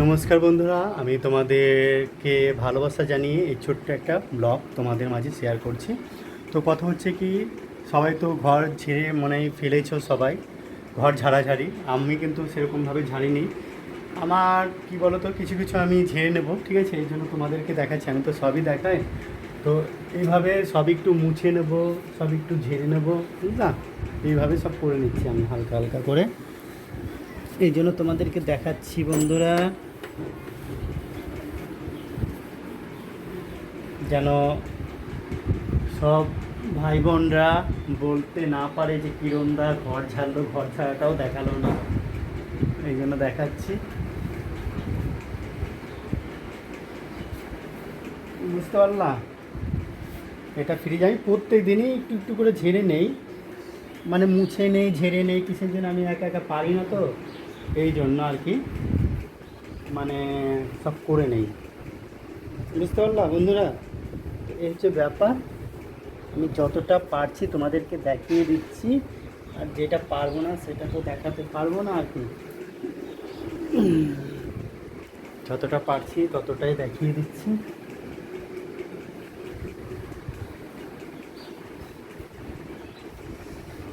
নমস্কার বন্ধুরা, আমি তোমাদেরকে ভালোবাসা জানিয়ে এই ছোট্ট একটা ব্লগ তোমাদের মাঝে শেয়ার করছি। তো কথা হচ্ছে কি, সবাই তো ঘর ছেড়ে মনে ফেলেছো সবাই, ঘর ঝাড়াঝাড়ি। আমি কিন্তু সেরকমভাবে ঝাড়িনি। আমার কি বলো তো কিছু কিছু আমি ঝেড়ে নেব, ঠিক আছে? এই জন্য তোমাদেরকে দেখাচ্ছি, আমি তো সবই দেখাই। তো এইভাবে সব একটু মুছে নেব, সব একটু ঝেড়ে নেব, বুঝলা? এইভাবে সব করে নিচ্ছি আমি হালকা হালকা করে। এই জন্য তোমাদেরকে দেখাচ্ছি, বন্ধুরা। যেন সব ভাই বোনরা বলতে না পারে যে কিরণদা ঘর ঝাড়লো ঘর ছাড়াটাও দেখাল না। এই জন্য দেখাচ্ছি। বুঝতে পারলাম এটা ফ্রিজ আমি প্রত্যেক দিনই একটু একটু করে ঝেড়ে নেই। মানে মুছে নেই, ঝেড়ে নেই, কিসের জন্য আমি একা একা পারি না তো? এই জন্য আর কি মানে সব করে নেই। বুঝতে পারলাম বন্ধুরা? এই হচ্ছে ব্যাপার। আমি যতটা পারছি তোমাদেরকে দেখিয়ে দিচ্ছি, আর যেটা পারব না সেটা তো দেখাতে পারব না আর কি। যতটা পারছি ততটাই দেখিয়ে দিচ্ছি।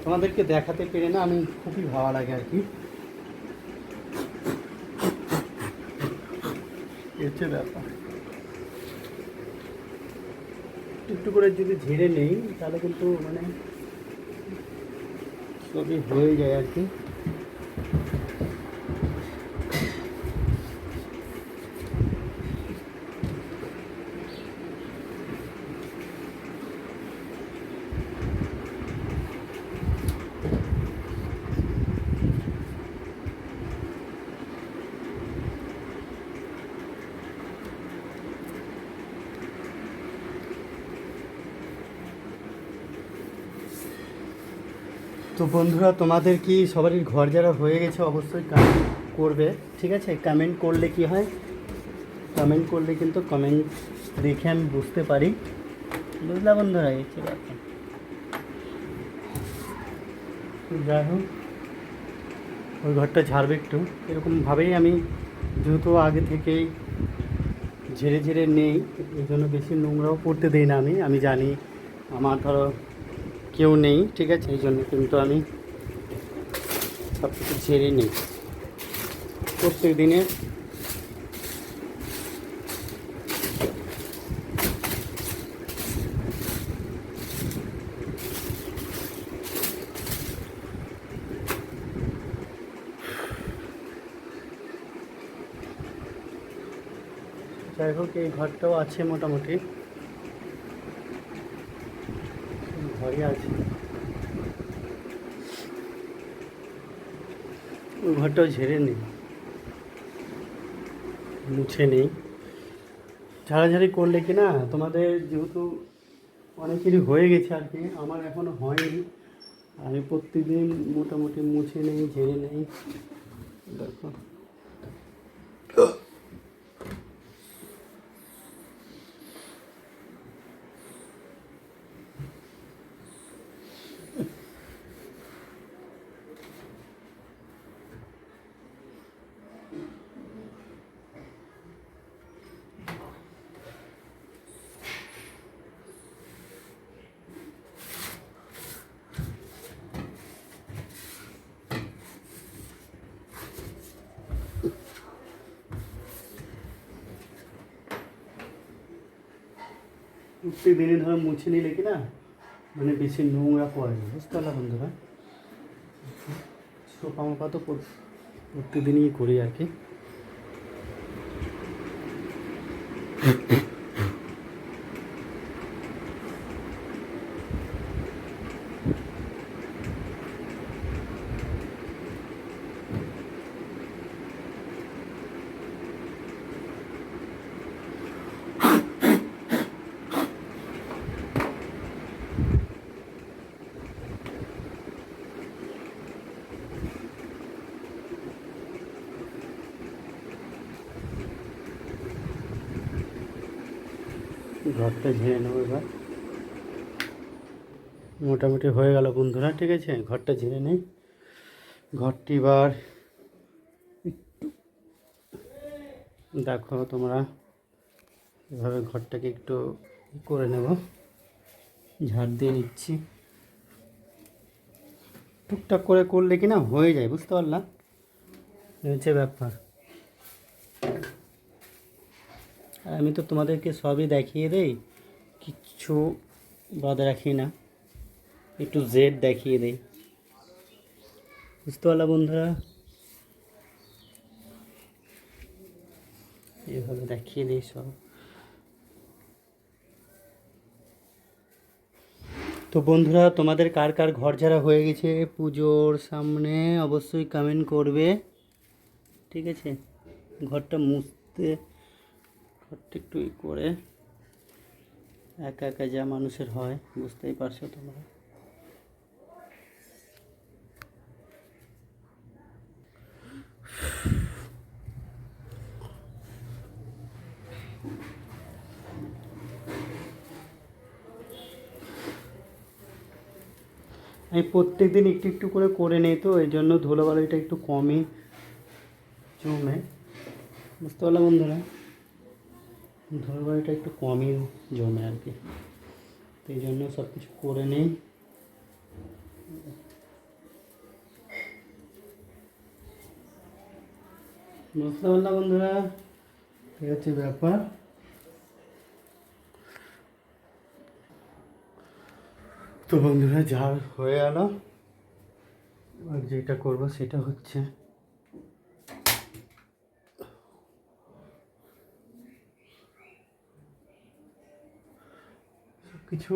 তোমাদেরকে দেখাতে পেরে না আমি খুবই ভালো লাগে আর কি। হচ্ছে ব্যাপার। একটু করে যদি ঝেড়ে নেই, তাহলে কিন্তু মানে সবই হয়ে যায় আর কি। তো বন্ধুরা, তোমাদের কি সবারই ঘর যারা হয়ে গেছে অবশ্যই কমেন্ট করবে, ঠিক আছে? কমেন্ট করলে কি হয়? কমেন্ট করলে কিন্তু কমেন্ট দেখে আমি বুঝতে পারি। বুঝলা বন্ধুরা? এই ব্যাপার তো যাই হোক, ওই ঘরটা ঝাড়বে একটু। এরকমভাবেই আমি যেহেতু আগে থেকেই ঝেড়ে ঝেড়ে নেই। এই জন্য বেশি নোংরাও পড়তে দিই না আমি। আমি জানি, আমার ধরো কেউ নেই, ঠিক আছে? এই জন্য কিন্তু আমি সব কিছু ঝেড়ে নিই। প্রত্যেক দিনের যাই হোক, এই ঘরটাও আছে মোটামুটি। ওই ঘরটাও ঝেড়ে নেই মুছে নেই ঝাড়াঝাড়ি করলে কি না তোমাদের যেহেতু অনেকেরই হয়ে গেছে আর কি, আমার এখনও হয়নি। আমি প্রত্যেকদিন মোটামুটি মুছে নেই, ঝেড়ে নেই। দেখো। প্রত্যেক মেনে ধরো, মুছে নিলে কি না। মানে বেশি নোংরা পড়ে না, বুঝতে পারলাম বন্ধুরা? সোপা মোপা তো প্রত- প্রত্যেকদিনই করি আর কি। ঘরটা ঝেড়ে নেব এবার। মোটামুটি হয়ে গেল বন্ধুরা, ঠিক আছে? ঘরটা ঝেড়ে নেই। ঘরটি এবার দেখো তোমরা, এভাবে ঘরটাকে একটু করে নেব। ঝাড় দিয়ে নিচ্ছি। টুকটাক করে করলে কি না হয়ে যায়, বুঝতে পারলাম হচ্ছে ব্যাপার। আর আমি তো তোমাদেরকে সবই দেখিয়ে দেই, কিচ্ছু বাদ রাখি না। একটু জেড দেখিয়ে দেই। বুঝতে পারলা বন্ধুরা? এভাবে দেখিয়ে দিই সব। তো বন্ধুরা, তোমাদের কার কার ঘর যারা হয়ে গেছে পুজোর সামনে অবশ্যই কমেন্ট করবে। ঠিক আছে? ঘরটা মুছতে একটু করে একা একা যা মানুষের হয়, বুঝতেই পারছ তোমরা। আমি প্রত্যেক দিন একটু একটু করে করে নিই তো, এই জন্য ধুলোবালিটা একটু কমই জমে। বুঝতে পারলাম বন্ধুরা? ধুলোবালিটা একটু কমই জমে আর কি। তো এই জন্য সব কিছু করে নেই। বুঝতে পারলাম বন্ধুরা, এই হচ্ছে ব্যাপার। তো বন্ধুরা, যা হয়ে গেল আর যেটা করব সেটা হচ্ছে কিছু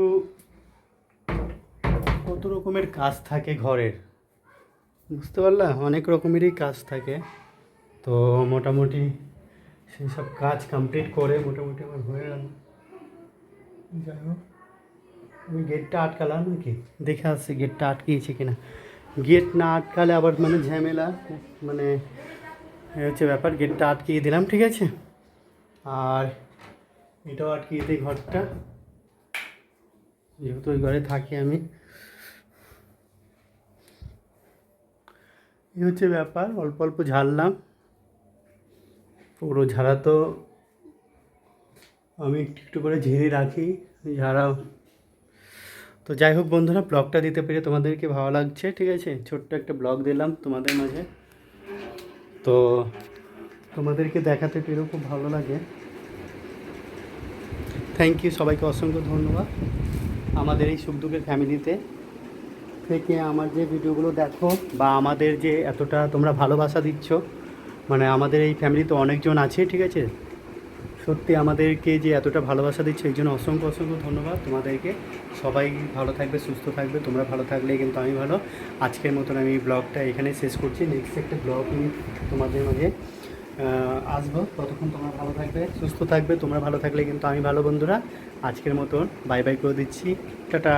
কত রকমের কাজ থাকে ঘরের? বুঝতে পারলা? অনেক রকমেরই কাজ থাকে। তো মোটামুটি সেই সব কাজ কমপ্লিট করে মোটামুটি আমার হয়ে গেল। যাই হোক, আমি গেটটা আটকালাম নাকি? দেখে আসছি গেটটা আটকিয়েছে কিনা। গেট না আটকালে আবার মানে ঝামেলা মানে হচ্ছে ব্যাপার গেটটা আটকিয়ে দিলাম, ঠিক আছে? আর এটাও আটকিয়ে দিই ঘরটা। যেহেতু ওই ঘরে থাকি আমি। এই হচ্ছে ব্যাপার, অল্প অল্প ঝাড়লাম। পুরো ঝাড়া তো আমি একটু একটু করে ঝেড়ে রাখি, ঝাড়াও। তো যাই হোক বন্ধুরা, ব্লগটা দিতে পেরে তোমাদেরকে ভালো লাগছে, ঠিক আছে? ছোট্ট একটা ব্লগ দিলাম তোমাদের মাঝে। তো তোমাদেরকে দেখাতে পেরেও খুব ভালো লাগে। থ্যাংক ইউ সবাইকে অসংখ্য ধন্যবাদ। আমাদের এই সুখ দুঃখের ফ্যামিলিতে থেকে আমার যে ভিডিওগুলো দেখো বা আমাদের যে এতটা তোমরা ভালোবাসা দিচ্ছ মানে আমাদের এই ফ্যামিলিতে অনেকজন আছে, ঠিক আছে? সত্যি আমাদেরকে যে এতটা ভালোবাসা দিচ্ছ, এই জন্য অসংখ্য অসংখ্য ধন্যবাদ তোমাদেরকে। সবাই ভালো থাকবে, সুস্থ থাকবে, তোমরা ভালো থাকলে কিন্তু আমি ভালো। আজকের মতন আমি ব্লগটা এখানে শেষ করছি। নেক্সট একটা ব্লগ নিয়ে তোমাদের মাঝে আসব। ততক্ষণ তোমরা ভালো থাকবে, সুস্থ থাকবে। তোমরা ভালো থাকলে কিন্তু আমি ভালো বন্ধুরা। আজকের মতন বাই বাই করে দিচ্ছি। টাটা।